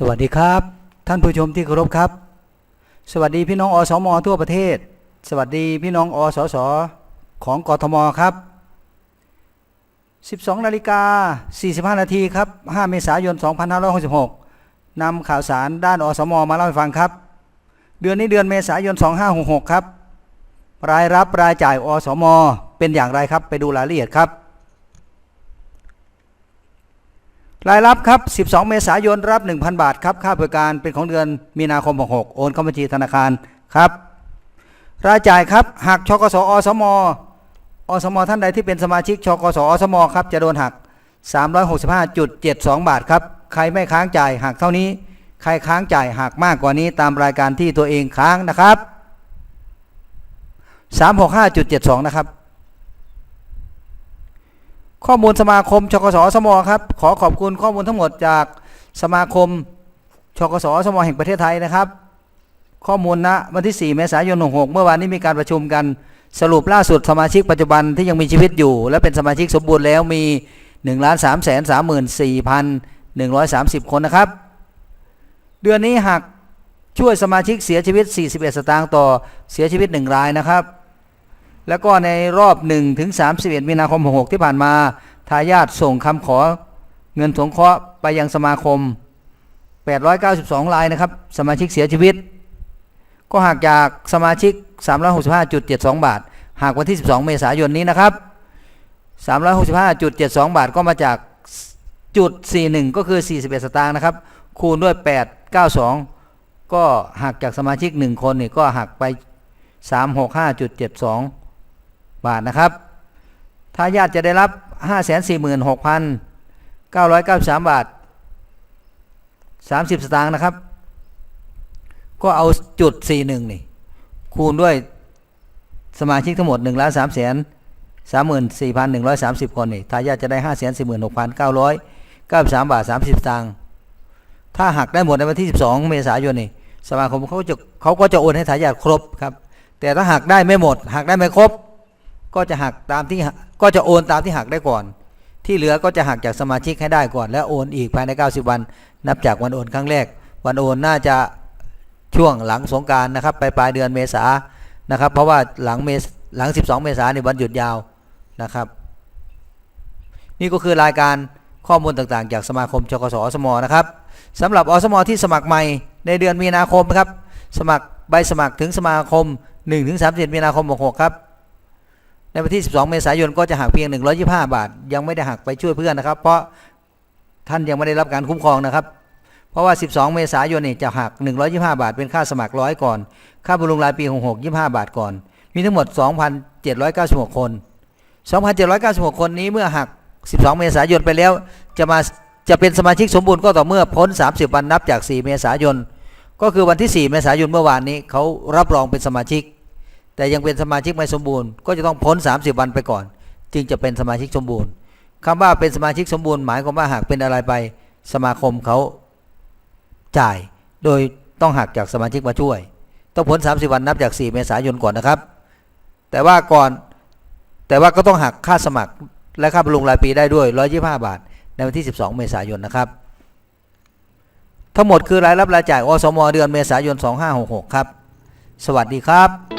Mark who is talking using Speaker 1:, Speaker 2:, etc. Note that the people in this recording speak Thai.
Speaker 1: สวัสดีครับ ท่านผู้ชมที่เคารพครับ สวัสดีพี่น้องอสมทั่วประเทศ สวัสดีพี่น้องอสสของกทมครับ 12นาฬิกา45 นาทีครับ 5 เมษายน 2566นำข่าวสารด้านอสมมาเล่าให้ฟังครับ เดือนนี้เดือนเมษายน 2566 ครับ รายรับรายจ่ายอสม เป็นอย่างไรครับ ไปดูรายละเอียดครับ รายรับครับ 12 เมษายนรับ 1,000 บาทครับ ค่าบริการเป็นของเดือนมีนาคม 66 โอนเข้าบัญชีธนาคารครับ รายจ่ายครับหักชกสอสมอสมท่านใดที่เป็นสมาชิกชกสอสมครับ จะโดนหัก 365.72 บาทครับ ใครไม่ค้างจ่ายหักเท่านี้ ใครค้างจ่ายหักมากกว่านี้ตามรายการที่ตัวเองค้างนะครับ 365.72 นะครับ ข้อมูลสมาคมชกสสมครับ ขอขอบคุณข้อมูลทั้งหมดจากสมาคมชกสสมแห่งประเทศไทยนะครับ ข้อมูลณวันที่ 4 เมษายน 66 เมื่อวานนี้มีการประชุมกันสรุปล่าสุดสมาชิกปัจจุบันที่ยังมีชีวิตอยู่ และเป็นสมาชิกสมบูรณ์แล้วมี 1 3 3 4 1 30 คนนะครับ เดือนนี้หักช่วยสมาชิกเสียชีวิต 41 สตางค์ต่อเสียชีวิต 1 รายนะครับ แล้วก็ในรอบ1ถึง31มีนาคม66ที่ผ่านมาทายาทส่งคำขอเงินสงเคราะห์ไปยังสมาคม 892รายนะครับ สมาชิกเสียชีวิต ก็หักจากสมาชิก 365.72 บาท หากวันที่ 12 เมษายนนี้นะครับ 365.72 บาทก็มาจากจุด41 ก็คือ 41 สตางค์นะครับ คูณด้วย 892 ก็หักจากสมาชิก 1 คนนี่ก็หักไป 365.72 บาทนะครับ ถ้าญาติจะได้รับ 546,993 บาท 30 สตางค์นะครับ ก็เอาจุด 41 นี่ คูณด้วยสมาชิกทั้งหมด1ล้าน3แสน34,130 คนนี่ทายาทจะได้ 546,993 บาท 30 สตางค์ถ้าหักได้หมดในวันที่ 12 เมษายนนี่สมาคมเขาจะเขาก็จะโอนให้ทายาทครบครับ แต่ถ้าหักได้ไม่หมด หักได้ไม่ครบ ก็จะหักตามที่ก็จะโอนตามที่หักได้ก่อน ที่เหลือก็จะหักจากสมาชิกให้ได้ก่อน แล้วโอนอีกภายใน 90 วัน นับจากวันโอนครั้งแรก วันโอนน่าจะช่วงหลังสงการนะครับไปปลายเดือนเมษานะครับ เพราะว่าหลังเมษหลัง 12 เมษาในวันหยุดยาวนะครับ นี่ก็คือรายการข้อมูลต่างๆ จากสมาคมชกสอสมนะครับสำหรับอสมที่สมัครใหม่ในเดือนมีนาคมนะครับ สมัครใบสมัครถึงสมาคม 1-30 มีนาคม 66 ครับ ในวันที่ 12 เมษายนก็จะหักเพียง 125 บาท ยังไม่ได้หักไปช่วยเพื่อนนะครับ เพราะท่านยังไม่ได้รับการคุ้มครองนะครับ เพราะว่า 12 เมษายนนี่จะหัก 125 บาท เป็นค่าสมัครร้อยก่อน ค่าบำรุงรายปี 66 25 บาทก่อน มีทั้งหมด 2,796 คน 2,796 คนนี้เมื่อหัก 12 เมษายนไปแล้วจะมาจะเป็นสมาชิกสมบูรณ์ก็ต่อเมื่อพ้น 30 วันนับจาก 4 เมษายน ก็คือวันที่ 4 เมษายนเมื่อวานนี้เขารับรองเป็นสมาชิก แต่ยังเป็นสมาชิกไม่สมบูรณ์ ก็จะต้องพ้น 30 วันไปก่อน จึงจะเป็นสมาชิกสมบูรณ์คำว่าเป็นสมาชิกสมบูรณ์หมายความว่าหากเป็นอะไรไปสมาคมเขาจ่าย โดยต้องหักจากสมาชิกมาช่วย ต้องพ้น 30 วันนับจาก 4 เมษายนก่อนนะครับ แต่ว่าก่อนแต่ว่าก็ต้องหักค่าสมัครและค่าบำรุงรายปีได้ด้วย 125 บาท ในวันที่ 12 เมษายนนะครับ ทั้งหมดคือรายรับรายจ่ายอสม เดือนเมษายน 2566 ครับ สวัสดีครับ